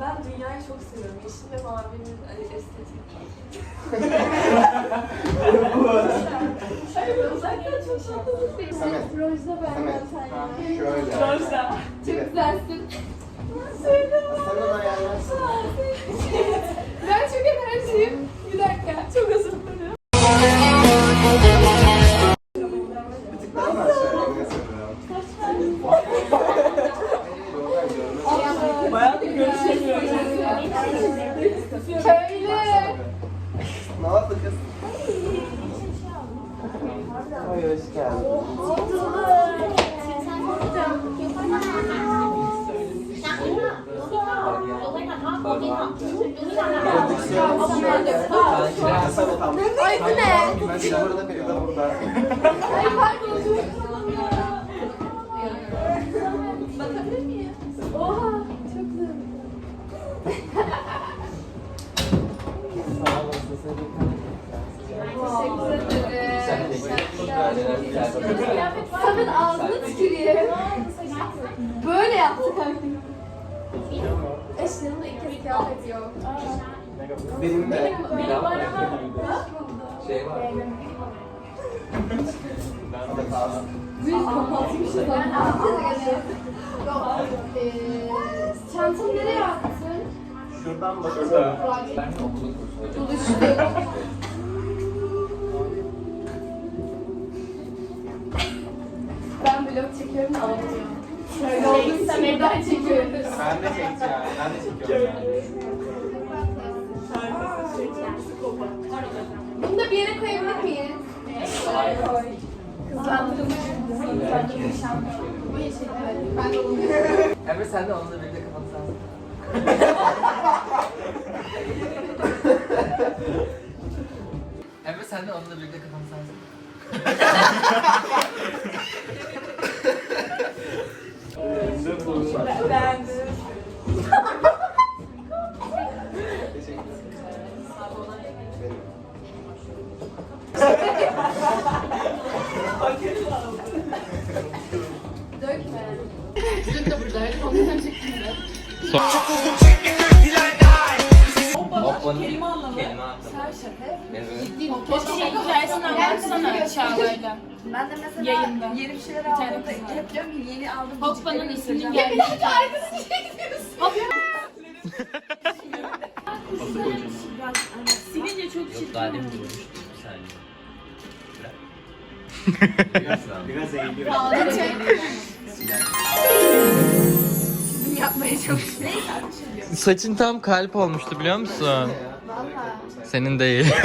Ben dünyayı çok seviyorum. Yeşil ve mavinin hani estetik. Hayır, uzaktan çok tatlı bir Samet. Rojda ben Samet. Ha, ya. şöyle. Rojda. Çok güzelsin. Sen onu ayarlarsın. Ben Ne oldu kız? Ay hoş geldin. Ay bu ne? Ay pardon. Bakabilir miyim? Oha. Çok güzel. Samet ağzını tükürüyor. Böyle yaptık artık. Eşlerimde ilk kez kıyafet yok. Benim de. Benim var ama. Şey var. Biz kapatmışız ama. Eee, Çantamı nereye attın? Şuradan okulu kursu Buluştuk. Ben vlog çekiyorum da alamıyorum. Şöyle olduğum için buradan çekiyoruz. Ben de çekeceğim. Ben de çekiyorum. Bunu da bir yere koyabilir miyiz? Koy. Kızlandırılmış. Ben de onu Emre sen de onunla birlikte kapatsan. Emre sen de onunla birlikte kapatsan. Beğendim. dökme. Dün de buradaydık. Ondan gün de. Hoppanın Kelime anlamı. kelime anlamı. Evet. Değil. Şey hikayesini anlatsana Çağla'yla. Ben de mesela Yayında. yeni bir şeyler aldığımda hep diyorum ki yeni aldım. Hoppa'nın ismini Ya gel. bir dakika arkasını çekiyorsun. Silince çok Yok daha demin durmuştum. Bir saniye. Biraz eğiliyor. Çek. Bizim yapmaya çalışıyorum. Saçın tam kalp olmuştu biliyor musun? Senin değil.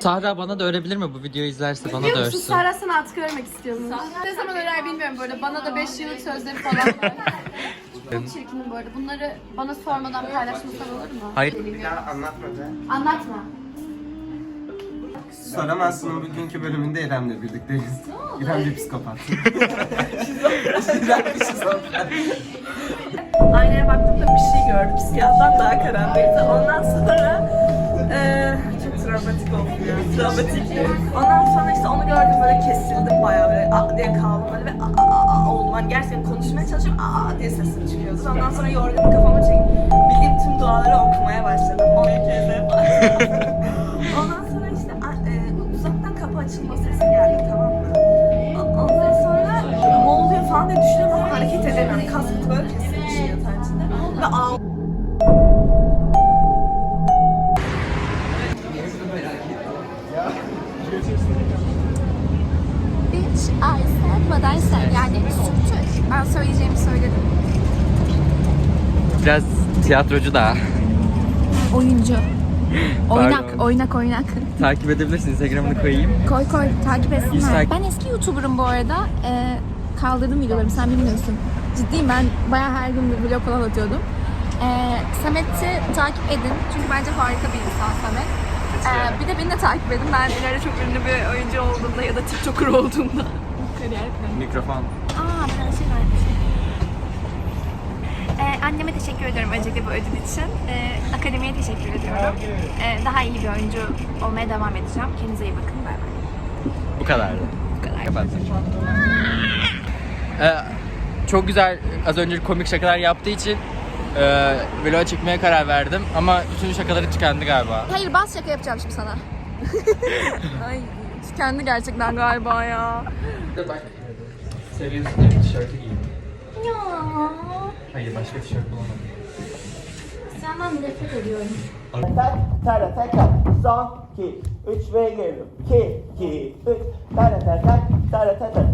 Sahra bana da örebilir mi? Bu videoyu izlerse bana da Biliyor musun örsün. Sahra sana atkı örmek istiyormuş. Ne zaman örer bilmiyorum böyle. Bana da 5 yıllık sözleri falan var. Çok çirkinim bu arada. Bunları bana sormadan paylaşmasan olur mu? Hayır. Bir daha anlatmadı. Anlatma. Soramazsın'ın bugünkü bölümünde İrem'le birlikteyiz. İrem bir psikopat. İrem bir şizofren. Aynaya baktığımda bir şey gördüm. Siyahtan daha karanlıktı. Ondan sonra eee çok travmatik oldu ya. Travmatikti. Ondan sonra işte onu gördüm böyle kesildim bayağı böyle a diye kaldım böyle ve a a a, oldum. Ben gerçekten konuşmaya çalışıyorum a a diye sesim çıkıyordu. Ondan sonra yorganı kafama çekip bildiğim tüm duaları okumaya başladım. On kez. Ondan sonra işte a- e, uzaktan kapı açılma sesi geldi tamam mı? Ondan sonra ne oluyor falan diye düşünüyorum ama hareket edemiyorum. Kas böyle Biraz tiyatrocu da. Oyuncu. Oynak, Pardon. oynak, oynak. Takip edebilirsin. Instagram'ını koyayım. Koy koy, takip etsinler. Instagram- Ben eski YouTuber'ım bu arada. Ee, kaldırdım videolarımı, sen bilmiyorsun. Ciddiyim ben bayağı her gün bir vlog falan atıyordum. Ee, Samet'i takip edin. Çünkü bence harika bir insan Samet. Ee, bir de beni de takip edin. Ben ileride çok ünlü bir oyuncu olduğumda ya da TikToker olduğumda. Kariyer planı. Mikrofon. Aa ben şey vermişim. Ee, anneme teşekkür ediyorum öncelikle bu ödül için. Ee, akademiye teşekkür ediyorum. Ee, daha iyi bir oyuncu olmaya devam edeceğim. Kendinize iyi bakın. Bay bay. Bu kadardı. Bu kadar. Kapattım. Ee, çok güzel az önce komik şakalar yaptığı için e, vlog çekmeye karar verdim. Ama bütün şakaları tıkandı galiba. Hayır bas şaka yapacağım şimdi sana. Ay kendi gerçekten galiba ya. Bak. Seviyorsun diye bir tişörtü giydim. Ya. Hayır başka tişört bulamadım. Senden nefret ediyorum. Tak, tara tak tak. Son, iki, üç ve geliyorum. İki, iki, üç. Tara tak tak, tara tak tak.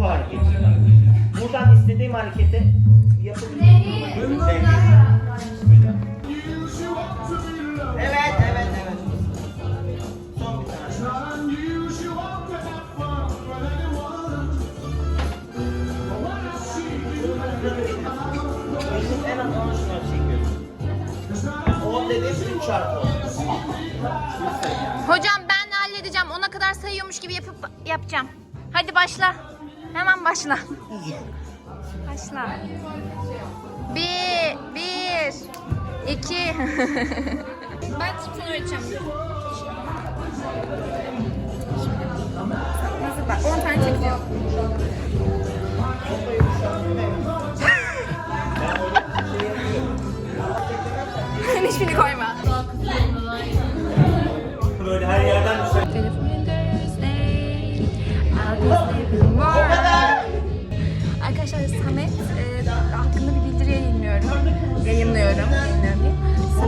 Bu hareket. Buradan istediğim hareketi yapabilirim. Evet, evet, evet. En az 10 şınav çekiyorum. 10 dediğim 3 çarpı 10. Hocam ben halledeceğim. Ona kadar sayıyormuş gibi yapıp yapacağım. Hadi başla. Hemen başla. Başla. Bir, bir, iki. ben sana öğreteceğim. Nasıl bak? 10 tane çekiyor.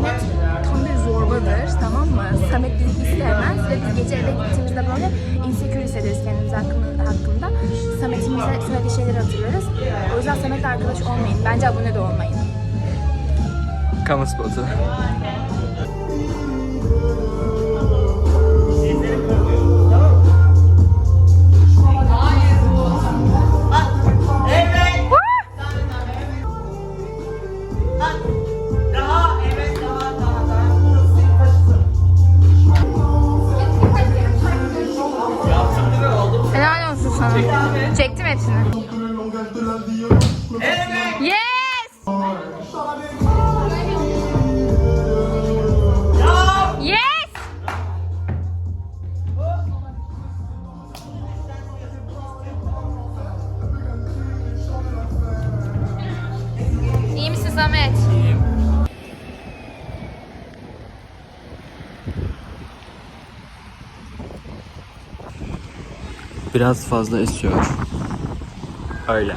Samet tam bir zorbadır tamam mı? Samet bizi istemez ve biz gece eve gittiğimizde böyle insecure hissederiz kendimiz hakkında. hakkında. Samet'in bize söylediği şeyleri hatırlarız. O yüzden Samet'le arkadaş olmayın. Bence abone de olmayın. Kamu spotu. Biraz fazla esiyor. Öyle.